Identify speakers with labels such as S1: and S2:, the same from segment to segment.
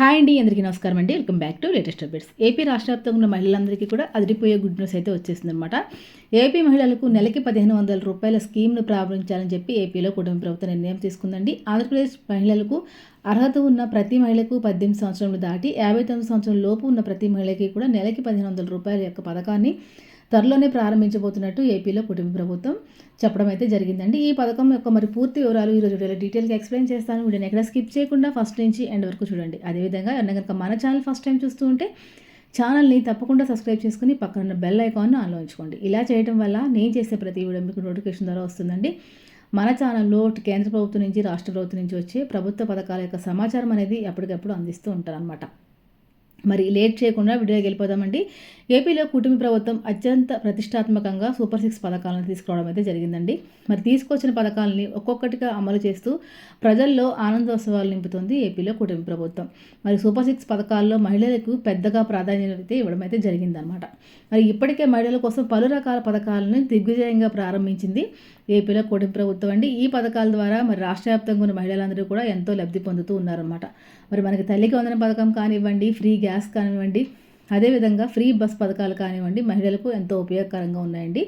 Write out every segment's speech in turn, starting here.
S1: Hi అండి అందరికీ నమస్కారం అండి. Welcome back to latest updates. AP రాష్ట్ర వ్యాప్తంగా ఉన్న మహిళలందరికీ కూడా అదిరిపోయే గుడ్ న్యూస్ అయితే వచ్చేసింది అనమాట ఏపీ మహిళలకు నెలకి పదిహేను వందల రూపాయల స్కీమ్ను ప్రారంభించాలని చెప్పి ఏపీలో కుటుంబ ప్రభుత్వం నిర్ణయం తీసుకుందండి. ఆంధ్రప్రదేశ్ మహిళలకు అర్హత ఉన్న ప్రతి మహిళకు పద్దెనిమిది సంవత్సరాలు దాటి యాభై తొమ్మిది సంవత్సరాల లోపు ఉన్న ప్రతి మహిళకి కూడా నెలకి పదిహేను వందల రూపాయల యొక్క పథకాన్ని త్వరలోనే ప్రారంభించబోతున్నట్టు ఏపీలో కుటుంబ ప్రభుత్వం చెప్పడం అయితే జరిగిందండి. ఈ పథకం యొక్క మరి పూర్తి వివరాలు ఈరోజు వీడియోలో డీటెయిల్గా ఎక్స్ప్లెయిన్ చేస్తాను. వీడియోని ఎక్కడ స్కిప్ చేయకుండా ఫస్ట్ నుంచి ఎండ్ వరకు చూడండి. అదేవిధంగా ఎవరైనా కనుక మన ఛానల్ ఫస్ట్ టైం చూస్తూ ఉంటే ఛానల్ని తప్పకుండా సబ్స్క్రైబ్ చేసుకుని పక్కన ఉన్న బెల్ ఐకాన్ను ఆన్లో ఉంచుకోండి. ఇలా చేయడం వల్ల నేను చేసే ప్రతి వీడియో మీకు నోటిఫికేషన్ ద్వారా వస్తుందండి. మన ఛానల్లో కేంద్ర ప్రభుత్వం నుంచి రాష్ట్ర ప్రభుత్వం నుంచి వచ్చే ప్రభుత్వ పథకాల యొక్క సమాచారం అనేది ఎప్పటికప్పుడు అందిస్తూ ఉంటారనమాట మరి లేట్ చేయకుండా వీడియోకి వెళ్ళిపోదామండి. ఏపీలో కుటుంబ ప్రభుత్వం అత్యంత ప్రతిష్టాత్మకంగా సూపర్ సిక్స్ పథకాలను తీసుకురావడం అయితే జరిగిందండి. మరి తీసుకొచ్చిన పథకాలని ఒక్కొక్కటిగా అమలు చేస్తూ ప్రజల్లో ఆనందోత్సవాలు నింపుతుంది ఏపీలో కుటుంబ ప్రభుత్వం. మరి సూపర్ సిక్స్ పథకాల్లో మహిళలకు పెద్దగా ప్రాధాన్యత అయితే ఇవ్వడం అయితే జరిగిందనమాట మరి ఇప్పటికే మహిళల కోసం పలు రకాల పథకాలను దిగ్విజయంగా ప్రారంభించింది ఏపీలో కుటుంబ ప్రభుత్వం అండి. ఈ పథకాల ద్వారా మరి రాష్ట్ర వ్యాప్తంగా ఉన్న మహిళలందరూ కూడా ఎంతో లబ్ధి పొందుతూ ఉన్నారన్నమాట. మరి మనకి తల్లికి వందన పథకం కానివ్వండి ఫ్రీ గ్యాస్ కానివ్వండి అదేవిధంగా ఫ్రీ బస్ పథకాలు కానివ్వండి మహిళలకు ఎంతో ఉపయోగకరంగా ఉన్నాయండి.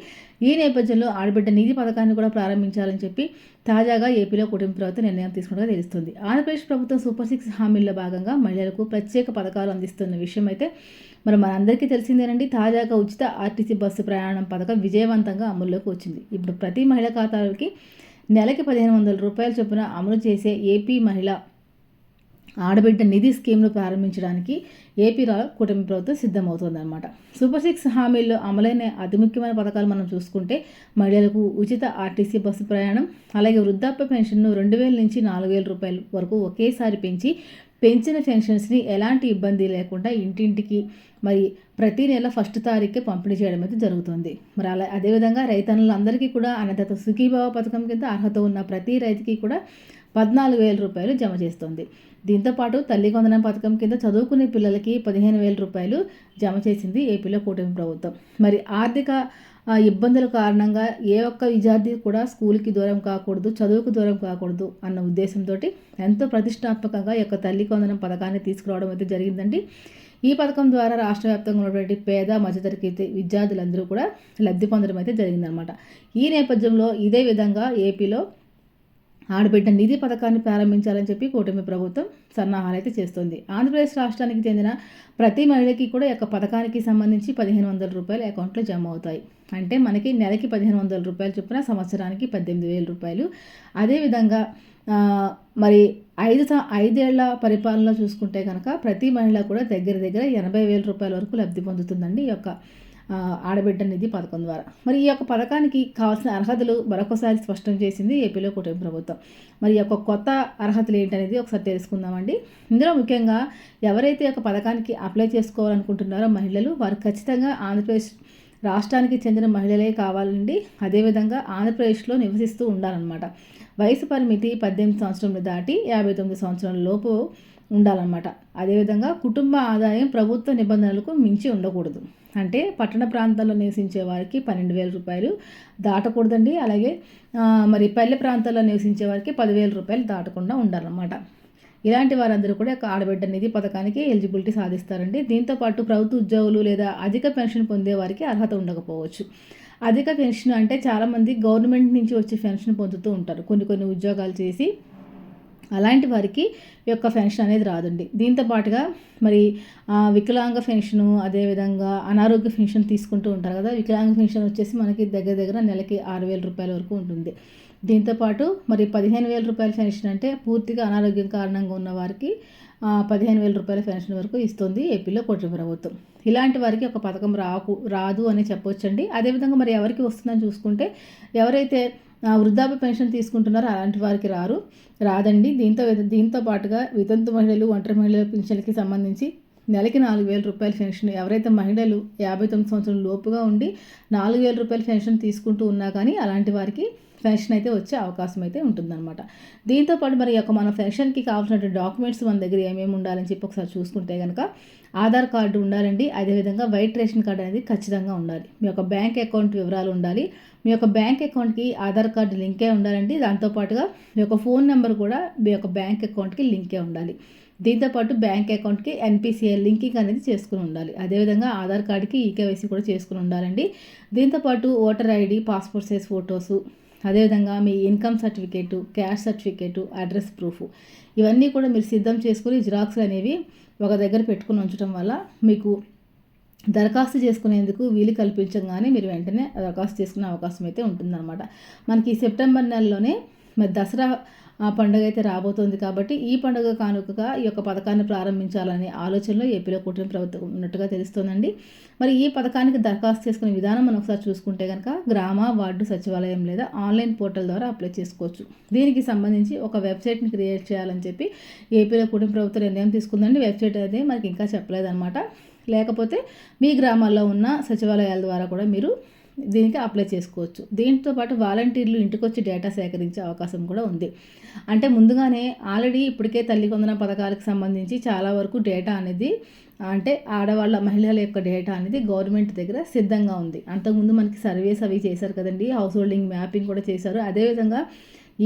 S1: ఈ నేపథ్యంలో ఆడబిడ్డ నిధి పథకాన్ని కూడా ప్రారంభించాలని చెప్పి తాజాగా ఏపీలో కుటుంబ ప్రభుత్వం నిర్ణయం తీసుకున్నగా తెలుస్తుంది. ఆంధ్రప్రదేశ్ ప్రభుత్వం సూపర్ సిక్స్ హామీల్లో భాగంగా మహిళలకు ప్రత్యేక పథకాలు అందిస్తున్న విషయం అయితే మరి మనందరికీ తెలిసిందేనండి తాజాగా ఉచిత ఆర్టీసీ బస్సు ప్రయాణం పథకం విజయవంతంగా అమల్లోకి వచ్చింది. ఇప్పుడు ప్రతి మహిళ ఖాతాలకి నెలకి పదిహేను వందల రూపాయల చొప్పున అమలు చేసే ఏపీ మహిళ ఆడబిడ్డ నిధి స్కీమ్ను ప్రారంభించడానికి ఏపీ కుటుంబ ప్రభుత్వం సిద్ధమవుతోందన్నమాట. సూపర్ సిక్స్ హామీల్లో అమలైన అతి ముఖ్యమైన పథకాలు మనం చూసుకుంటే మహిళలకు ఉచిత ఆర్టీసీ బస్సు ప్రయాణం అలాగే వృద్ధాప్య పెన్షన్ను రెండు వేల నుంచి నాలుగు వేల రూపాయల వరకు ఒకేసారి పెంచి పెంచిన పెన్షన్స్ని ఎలాంటి ఇబ్బంది లేకుండా ఇంటింటికి మరి ప్రతి నెల ఫస్ట్ తారీఖు పంపిణీ చేయడం అయితే జరుగుతుంది. మరి అలా అదేవిధంగా రైతన్నులందరికీ కూడా అన్నదాత సుఖీభావ పథకం కింద అర్హత ఉన్న ప్రతి రైతుకి కూడా పద్నాలుగు వేల రూపాయలు జమ చేస్తుంది. దీంతోపాటు తల్లి కొందన పథకం కింద చదువుకునే పిల్లలకి పదిహేను వేల రూపాయలు జమ చేసింది ఏపీలో కూటమి ప్రభుత్వం. మరి ఆర్థిక ఇబ్బందుల కారణంగా ఏ ఒక్క విద్యార్థి కూడా స్కూల్కి దూరం కాకూడదు చదువుకు దూరం కాకూడదు అన్న ఉద్దేశంతో ఎంతో ప్రతిష్టాత్మకంగా యొక్క తల్లి కొందనం పథకాన్ని తీసుకురావడం అయితే జరిగిందండి. ఈ పథకం ద్వారా రాష్ట్ర వ్యాప్తంగా ఉన్నటువంటి పేద మధ్యతరగతి విద్యార్థులందరూ కూడా లబ్ధి పొందడం అయితే జరిగిందనమాట ఈ నేపథ్యంలో ఇదే విధంగా ఏపీలో ఆడబిడ్డ నిధి పథకాన్ని ప్రారంభించాలని చెప్పి కూటమి ప్రభుత్వం సన్నాహాలు అయితే చేస్తుంది. ఆంధ్రప్రదేశ్ రాష్ట్రానికి చెందిన ప్రతి మహిళకి కూడా యొక్క పథకానికి సంబంధించి పదిహేను వందల రూపాయలు అకౌంట్లో జమ అవుతాయి. అంటే మనకి నెలకి పదిహేను వందల రూపాయలు చొప్పున సంవత్సరానికి పద్దెనిమిది వేల రూపాయలు. అదేవిధంగా మరి ఐదు ఐదేళ్ళ పరిపాలనలో చూసుకుంటే కనుక ప్రతి మహిళ కూడా దగ్గర దగ్గర ఎనభై వేల రూపాయల వరకు లబ్ధి పొందుతుందండి ఈ యొక్క ఆడబిడ్డ నిధి పథకం ద్వారా మరి ఈ యొక్క పథకానికి కావాల్సిన అర్హతలు మరొకసారి స్పష్టం చేసింది ఏపీలో కుటుంబ ప్రభుత్వం. మరి ఈ యొక్క కొత్త అర్హతలు ఏంటనేది ఒకసారి తెలుసుకుందామండి. ఇందులో ముఖ్యంగా ఎవరైతే ఒక పథకానికి అప్లై చేసుకోవాలనుకుంటున్నారో మహిళలు వారు ఖచ్చితంగా ఆంధ్రప్రదేశ్ రాష్ట్రానికి చెందిన మహిళలే కావాలండి. అదేవిధంగా ఆంధ్రప్రదేశ్లో నివసిస్తూ ఉండాలన్నమాట. వయసు పరిమితి పద్దెనిమిది సంవత్సరంలో దాటి యాభై తొమ్మిది సంవత్సరాల లోపు ఉండాలన్నమాట. అదేవిధంగా కుటుంబ ఆదాయం ప్రభుత్వ నిబంధనలకు మించి ఉండకూడదు. అంటే పట్టణ ప్రాంతాల్లో నివసించే వారికి పన్నెండు వేల రూపాయలు దాటకూడదండి. అలాగే మరి పల్లె ప్రాంతాల్లో నివసించే వారికి పదివేల రూపాయలు దాటకుండా ఉండాలన్నమాట. ఇలాంటి వారందరూ కూడా ఆడబిడ్డ నిధి పథకానికి ఎలిజిబిలిటీ సాధిస్తారండి. దీంతోపాటు ప్రభుత్వ ఉద్యోగులు లేదా అధిక పెన్షన్ పొందే వారికి అర్హత ఉండకపోవచ్చు. అధిక పెన్షన్ అంటే చాలామంది గవర్నమెంట్ నుంచి వచ్చే పెన్షన్ పొందుతూ ఉంటారు. కొన్ని కొన్ని ఉద్యోగాలు చేసి అలాంటి వారికి యొక్క పెన్షన్ అనేది రాదండి. దీంతో పాటుగా మరి వికలాంగ పెన్షను అదేవిధంగా అనారోగ్య పెన్షన్ తీసుకుంటూ ఉంటారు కదా వికలాంగ పెన్షన్ వచ్చేసి మనకి దగ్గర దగ్గర నెలకి ఆరు వేల రూపాయల వరకు ఉంటుంది. దీంతోపాటు మరి పదిహేను వేల రూపాయల పెన్షన్ అంటే పూర్తిగా అనారోగ్యం కారణంగా ఉన్న వారికి పదిహేను వేల రూపాయల పెన్షన్ వరకు ఇస్తుంది ఏపీలో కూటమి ప్రభుత్వం. ఇలాంటి వారికి ఒక పథకం రాకు రాదు అని చెప్పొచ్చండి. అదేవిధంగా మరి ఎవరికి వస్తుందని చూసుకుంటే ఎవరైతే వృద్ధాప్య పెన్షన్ తీసుకుంటున్నారు అలాంటి వారికి రారు. రాదండి. దీంతో దీంతో పాటుగా వితంతు మహిళలు ఒంటరి మహిళల పెన్షన్లకి సంబంధించి నెలకి నాలుగు వేల రూపాయల పెన్షన్. ఎవరైతే మహిళలు యాభై తొమ్మిది సంవత్సరం లోపుగా ఉండి నాలుగు వేల రూపాయల పెన్షన్ తీసుకుంటూ ఉన్నా కానీ అలాంటి వారికి పెన్షన్ అయితే వచ్చే అవకాశం అయితే ఉంటుందన్నమాట. దీంతోపాటు మరి యొక్క మన పెన్షన్కి కావాల్సిన డాక్యుమెంట్స్ మన దగ్గర ఏమేమి ఉండాలని చెప్పి ఒకసారి చూసుకుంటే కనుక ఆధార్ కార్డు ఉండాలండి. అదేవిధంగా వైట్ రేషన్ కార్డు అనేది ఖచ్చితంగా ఉండాలి. మీ యొక్క బ్యాంక్ అకౌంట్ వివరాలు ఉండాలి. మీ యొక్క బ్యాంక్ అకౌంట్కి ఆధార్ కార్డు లింకే ఉండాలండి. దాంతోపాటుగా మీ యొక్క ఫోన్ నెంబర్ కూడా మీ యొక్క బ్యాంక్ అకౌంట్కి లింకే ఉండాలి. దీంతోపాటు బ్యాంక్ అకౌంట్కి ఎన్పిసిఐ లింకింగ్ అనేది చేసుకుని ఉండాలి. అదేవిధంగా ఆధార్ కార్డుకి ఈకేవైసీ కూడా చేసుకుని ఉండాలండి. దీంతోపాటు voter ID passport size photos అదేవిధంగా మీ income certificate caste certificate address proof ఇవన్నీ కూడా మీరు సిద్ధం చేసుకుని జిరాక్స్ అనేవి ఒక దగ్గర పెట్టుకుని ఉంచడం వల్ల మీకు దరఖాస్తు చేసుకునేందుకు వీలు కల్పించగానే మీరు వెంటనే దరఖాస్తు చేసుకునే అవకాశం అయితే ఉంటుందన్నమాట. మనకి సెప్టెంబర్ నెలలోనే మరి దసరా ఆ పండుగ అయితే రాబోతోంది కాబట్టి ఈ పండుగ కానుకగా ఈ యొక్క పథకాన్ని ప్రారంభించాలనే ఆలోచనలో ఏపీలో కూటమి ప్రభుత్వం ఉన్నట్టుగా తెలుస్తోందండి. మరి ఈ పథకానికి దరఖాస్తు చేసుకునే విధానం మనం ఒకసారి చూసుకుంటే కనుక గ్రామ వార్డు సచివాలయం లేదా ఆన్లైన్ పోర్టల్ ద్వారా అప్లై చేసుకోవచ్చు. దీనికి సంబంధించి ఒక వెబ్సైట్ని క్రియేట్ చేయాలని చెప్పి ఏపీలో కూటమి ప్రభుత్వం నిర్ణయం తీసుకుందండి. వెబ్సైట్ అయితే మనకి ఇంకా చెప్పలేదన్నమాట. లేకపోతే మీ గ్రామాల్లో ఉన్న సచివాలయాల ద్వారా కూడా మీరు దీనికి అప్లై చేసుకోవచ్చు. దీంతో పాటు వాలంటీర్లు ఇంటికి వచ్చి డేటా సేకరించే అవకాశం కూడా ఉంది. అంటే ముందుగానే ఆల్రెడీ ఇప్పటికే తల్లి కొందన పథకాలకు సంబంధించి చాలా వరకు డేటా అనేది అంటే ఆడవాళ్ళ మహిళల యొక్క డేటా అనేది గవర్నమెంట్ దగ్గర సిద్ధంగా ఉంది. అంతకుముందు మనకి సర్వేస్ అవి చేశారు కదండి హౌస్ హోల్డింగ్ మ్యాపింగ్ కూడా చేశారు. అదేవిధంగా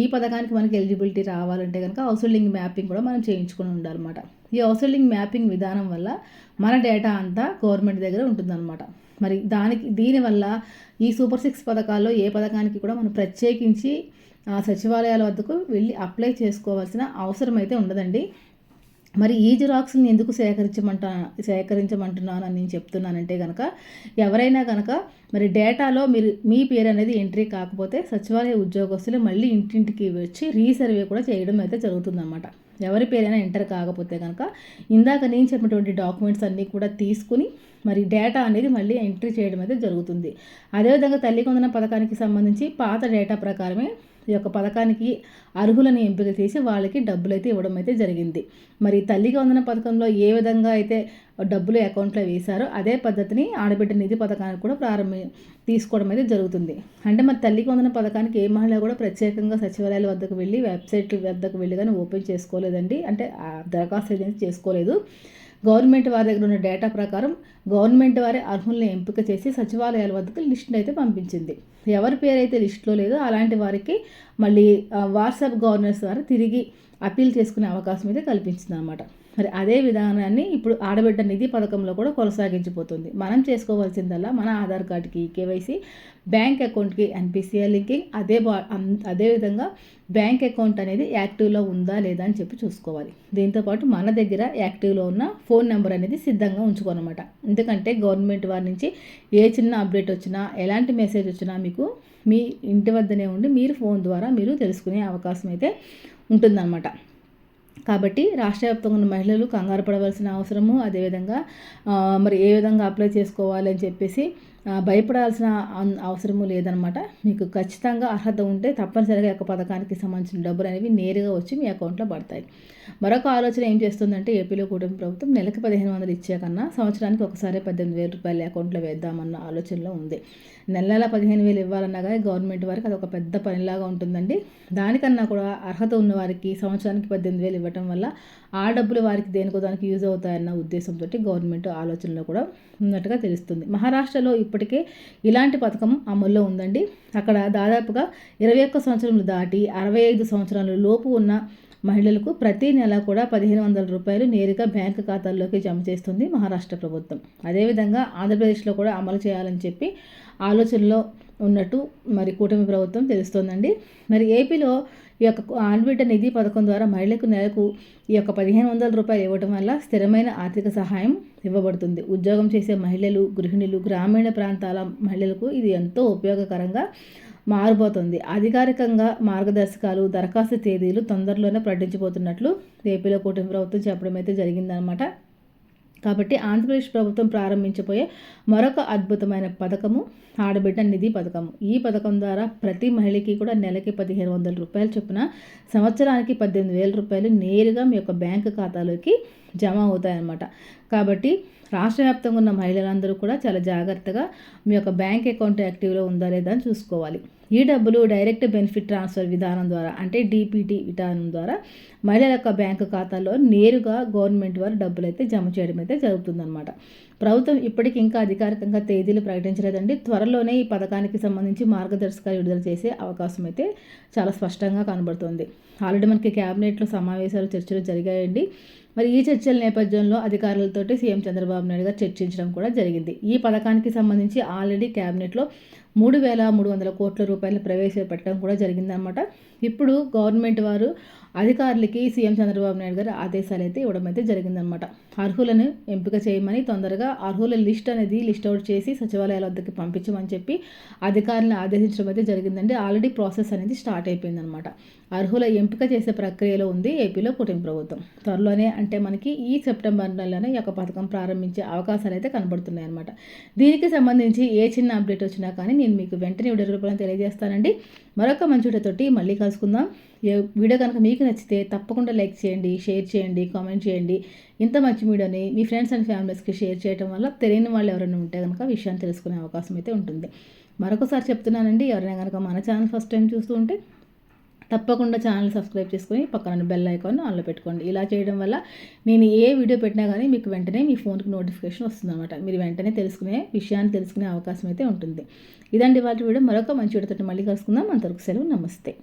S1: ఈ పథకానికి మనకి ఎలిజిబిలిటీ రావాలంటే కనుక హౌస్ హోల్డింగ్ మ్యాపింగ్ కూడా మనం చేయించుకొని ఉండాలన్నమాట. ఈ హౌస్ హోల్డింగ్ మ్యాపింగ్ విధానం వల్ల మన డేటా అంతా గవర్నమెంట్ దగ్గర ఉంటుందన్నమాట. మరి దానికి దీనివల్ల ఈ సూపర్ సిక్స్ పథకాల్లో ఏ పథకానికి కూడా మనం ప్రత్యేకించి సచివాలయాల వద్దకు వెళ్ళి అప్లై చేసుకోవాల్సిన అవసరం అయితే ఉండదండి. మరి ఈ జిరాక్స్ని ఎందుకు సేకరించమంటా సేకరించమంటున్నాను నేను చెప్తున్నానంటే కనుక ఎవరైనా కనుక మరి డేటాలో మీరు మీ పేరు అనేది ఎంట్రీ కాకపోతే సచివాలయ ఉద్యోగస్తులు మళ్ళీ ఇంటింటికి వచ్చి రీసర్వే కూడా చేయడం అయితే జరుగుతుందన్నమాట. ఎవరి పేరైనా ఎంటర్ కాకపోతే కనుక ఇందాక నేను చెప్పినటువంటి డాక్యుమెంట్స్ అన్నీ కూడా తీసుకుని మరి డేటా అనేది మళ్ళీ ఎంట్రీ చేయడం అయితే జరుగుతుంది. అదేవిధంగా తల్లి కొందన పథకానికి సంబంధించి పాత డేటా ప్రకారమే ఈ యొక్క పథకానికి అర్హులని ఎంపిక చేసి వాళ్ళకి డబ్బులు అయితే ఇవ్వడం అయితే జరిగింది. మరి తల్లికి వందన పథకంలో ఏ విధంగా అయితే డబ్బులు అకౌంట్లో వేశారో అదే పద్ధతిని ఆడబిడ్డ నిధి పథకానికి కూడా ప్రారంభ తీసుకోవడం అయితే జరుగుతుంది. అంటే మరి తల్లికి వందన పథకానికి ఏ మహిళ కూడా ప్రత్యేకంగా సచివాలయాల వద్దకు వెళ్ళి వెబ్సైట్ వద్దకు వెళ్ళి కానీ ఓపెన్ చేసుకోలేదండి. అంటే దరఖాస్తు ఏదైనా చేసుకోలేదు. గవర్నమెంట్ వారి దగ్గర ఉన్న డేటా ప్రకారం గవర్నమెంట్ వారే అర్హుల్ని ఎంపిక చేసి సచివాలయాల వద్దకు లిస్టును అయితే పంపించింది. ఎవరి పేరు అయితే లిస్టులో లేదో అలాంటి వారికి మళ్ళీ వాట్సాప్ గవర్నర్స్ ద్వారా తిరిగి అప్పీల్ చేసుకునే అవకాశం అయితే కల్పించింది అనమాట మరి అదే విధానాన్ని ఇప్పుడు ఆడబిడ్డ నిధి పథకంలో కూడా కొనసాగించిపోతుంది. మనం చేసుకోవాల్సిందల్లా మన ఆధార్ కార్డుకి కేవైసీ బ్యాంక్ అకౌంట్కి ఎన్పిసిఐ లింకింగ్ అదే బా అదేవిధంగా బ్యాంక్ అకౌంట్ అనేది యాక్టివ్లో ఉందా లేదా అని చెప్పి చూసుకోవాలి. దీంతోపాటు మన దగ్గర యాక్టివ్లో ఉన్న ఫోన్ నెంబర్ అనేది సిద్ధంగా ఉంచుకోనమాట ఎందుకంటే గవర్నమెంట్ వారి నుంచి ఏ చిన్న అప్డేట్ వచ్చినా ఎలాంటి మెసేజ్ వచ్చినా మీకు మీ ఇంటి వద్దనే ఉండి మీరు ఫోన్ ద్వారా మీరు తెలుసుకునే అవకాశం అయితే ఉంటుందన్నమాట. కాబట్టి రాష్ట్ర వ్యాప్తంగా ఉన్న మహిళలు కంగారు పడవలసిన అవసరము అదేవిధంగా మరి ఏ విధంగా అప్లై చేసుకోవాలి అని చెప్పేసి భయపడాల్సిన అవసరము లేదనమాట మీకు ఖచ్చితంగా అర్హత ఉంటే తప్పనిసరిగా యొక్క పథకానికి సంబంధించిన డబ్బులు అనేవి నేరుగా వచ్చి మీ అకౌంట్లో పడతాయి. మరొక ఆలోచన ఏం చేస్తుందంటే ఏపీలో కూటమి ప్రభుత్వం నెలకు పదిహేను వందలు ఇచ్చే కన్నా సంవత్సరానికి ఒకసారి పద్దెనిమిది వేల రూపాయలు అకౌంట్లో వేద్దామన్న ఆలోచనలో ఉంది. నెల నెల పదిహేను వేలు ఇవ్వాలన్నా కానీ గవర్నమెంట్ వారికి అది ఒక పెద్ద పనిలాగా ఉంటుందండి. దానికన్నా కూడా అర్హత ఉన్న వారికి సంవత్సరానికి పద్దెనిమిది వేలు ఇవ్వటం వల్ల ఆ డబ్బులు వారికి దేనికో దానికి యూజ్ అవుతాయన్న ఉద్దేశంతో గవర్నమెంట్ ఆలోచనలో కూడా ఉన్నట్టుగా తెలుస్తుంది. మహారాష్ట్రలో ఇప్పటికే ఇలాంటి పథకం అమల్లో ఉందండి. అక్కడ దాదాపుగా ఇరవై ఒక్క సంవత్సరములు దాటి అరవై ఐదు సంవత్సరాల లోపు ఉన్న మహిళలకు ప్రతి నెల కూడా పదిహేను వందల రూపాయలు నేరుగా బ్యాంకు ఖాతాల్లోకి జమ చేస్తుంది మహారాష్ట్ర ప్రభుత్వం. అదేవిధంగా ఆంధ్రప్రదేశ్లో కూడా అమలు చేయాలని చెప్పి ఆలోచనలో ఉన్నట్టు మరి కూటమి ప్రభుత్వం తెలుస్తోందండి. మరి ఏపీలో ఈ యొక్క ఆన్బిడ్డ నిధి పథకం ద్వారా మహిళకు నెలకు ఈ యొక్క పదిహేను వందల రూపాయలు ఇవ్వడం వల్ల స్థిరమైన ఆర్థిక సహాయం ఇవ్వబడుతుంది. ఉద్యోగం చేసే మహిళలు గృహిణులు గ్రామీణ ప్రాంతాల మహిళలకు ఇది ఎంతో ఉపయోగకరంగా మారిపోతుంది అధికారికంగా మార్గదర్శకాలు దరఖాస్తు తేదీలు తొందరలోనే ప్రకటించబోతున్నట్లు ఏపీలో కూటమి ప్రభుత్వం చెప్పడం అయితే జరిగిందనమాట కాబట్టి ఆంధ్రప్రదేశ్ ప్రభుత్వం ప్రారంభించబోయే మరొక అద్భుతమైన పథకము ఆడబిడ్డ నిధి పథకం ఈ పథకం ద్వారా ప్రతి మహిళకి కూడా నెలకి పదిహేను వందల రూపాయలు చొప్పున సంవత్సరానికి పద్దెనిమిది వేల రూపాయలు నేరుగా మీ యొక్క బ్యాంకు ఖాతాలోకి జమ అవుతాయన్నమాట. కాబట్టి రాష్ట్ర వ్యాప్తంగా ఉన్న మహిళలందరూ కూడా చాలా జాగ్రత్తగా మీ యొక్క బ్యాంక్ అకౌంట్ యాక్టివ్లో ఉందా లేదా అని చూసుకోవాలి. ఈ డబ్బులు డైరెక్ట్ బెనిఫిట్ ట్రాన్స్ఫర్ విధానం ద్వారా అంటే డీపీటీ విధానం ద్వారా మహిళల యొక్క బ్యాంకు ఖాతాలో నేరుగా గవర్నమెంట్ వారు డబ్బులు అయితే జమ చేయడం అయితే జరుగుతుందన్నమాట. ప్రభుత్వం ఇప్పటికి ఇంకా అధికారికంగా తేదీలు ప్రకటించలేదండి. త్వరలోనే ఈ పథకానికి సంబంధించి మార్గదర్శకాలు విడుదల చేసే అవకాశం అయితే చాలా స్పష్టంగా కనబడుతుంది. ఆల్రెడీ మనకి క్యాబినెట్లో సమావేశాలు చర్చలు జరిగాయండి. మరి ఈ చర్చల నేపథ్యంలో అధికారులతోటి సీఎం చంద్రబాబు నాయుడు గారు చర్చించడం కూడా జరిగింది. ఈ పథకానికి సంబంధించి ఆల్రెడీ క్యాబినెట్లో మూడు వేల మూడు వందల కోట్ల రూపాయలు ప్రవేశపెట్టడం కూడా జరిగిందనమాట ఇప్పుడు గవర్నమెంట్ వారు అధికారులకి సీఎం చంద్రబాబు నాయుడు గారు ఆదేశాలు అయితే ఇవ్వడం అయితే జరిగిందనమాట అర్హులను ఎంపిక చేయమని తొందరగా అర్హుల లిస్ట్ అనేది లిస్ట్ అవుట్ చేసి సచివాలయాల వద్దకు పంపించమని చెప్పి అధికారులను ఆదేశించడం అయితే జరిగిందండి. ఆల్రెడీ ప్రాసెస్ అనేది స్టార్ట్ అయిపోయిందనమాట అర్హుల ఎంపిక చేసే ప్రక్రియలో ఉంది ఏపీలో కుటుంబ ప్రభుత్వం. త్వరలోనే అంటే మనకి ఈ సెప్టెంబర్ నెలలోనే ఈ యొక్క పథకం ప్రారంభించే అవకాశాలు అయితే కనబడుతున్నాయి అనమాట దీనికి సంబంధించి ఏ చిన్న అప్డేట్ వచ్చినా కానీ నేను మీకు వెంటనే వీడియో రూపంలో తెలియజేస్తానండి. మరొక మంచి వీడియోతోటి మళ్ళీ కలుసుకుందాం. వీడియో కనుక మీకు నచ్చితే తప్పకుండా లైక్ చేయండి షేర్ చేయండి కామెంట్ చేయండి. ఇంత మంచి వీడియోని మీ ఫ్రెండ్స్ అండ్ ఫ్యామిలీస్కి షేర్ చేయడం వల్ల తెలియని వాళ్ళు ఎవరైనా ఉంటే కనుక విషయాన్ని తెలుసుకునే అవకాశం అయితే ఉంటుంది. మరొకసారి చెప్తున్నానండి ఎవరైనా కనుక మన ఛానల్ ఫస్ట్ టైం చూస్తూ ఉంటే తప్పకుండా ఛానల్ సబ్స్క్రైబ్ చేసుకొని పక్కన బెల్ ఐకాన్ ఆన్లో పెట్టుకోండి. ఇలా చేయడం వల్ల నేను ఏ వీడియో పెట్టినా కానీ మీకు వెంటనే మీ ఫోన్కి నోటిఫికేషన్ వస్తుందన్నమాట. మీరు వెంటనే తెలుసుకునే విషయాన్ని తెలుసుకునే అవకాశం అయితే ఉంటుంది. ఇదండి వాటి వీడియో. మరొక మంచి వీడియోతో మళ్ళీ కలుసుకుందాం. అంతవరకు సెలవు. నమస్తే.